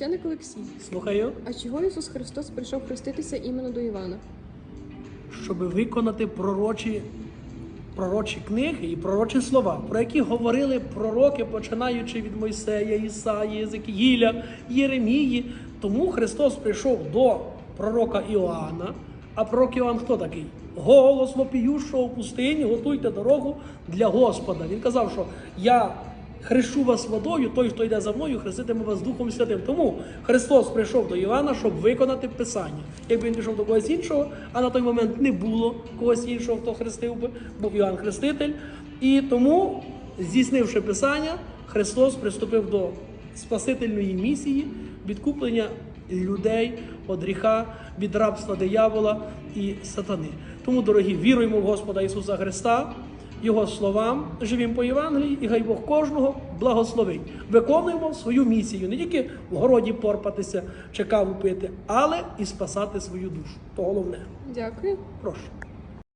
Священник Олексій, Слухаю, а чого Ісус Христос прийшов хреститися іменно до Івана? щоб виконати пророчі, пророчі книги і пророчі слова, про які говорили пророки, починаючи від Мойсея, Ісаї, Єзекіїля, Єремії. Тому Христос прийшов до пророка Іоанна. А пророк Іоанн хто такий? Голос вопіющого в пустині, готуйте дорогу для Господа. Він казав, що я хрещу вас водою, той, хто йде за мною, хреститиме вас Духом Святим. Тому Христос прийшов до Івана, щоб виконати Писання. Якби він пішов до когось іншого, а на той момент не було когось іншого, хто хрестив би, був Іоанн Хреститель. І тому, здійснивши Писання, Христос приступив до спасительної місії, відкуплення людей від гріха, від рабства диявола і сатани. Тому, дорогі, віруємо в Господа Ісуса Христа. Його словам, живім по Євангелії, і хай Бог кожного благословить. Виконуємо свою місію, не тільки в городі порпатися чи каву пити, але і спасати свою душу. То головне. Дякую. Прошу.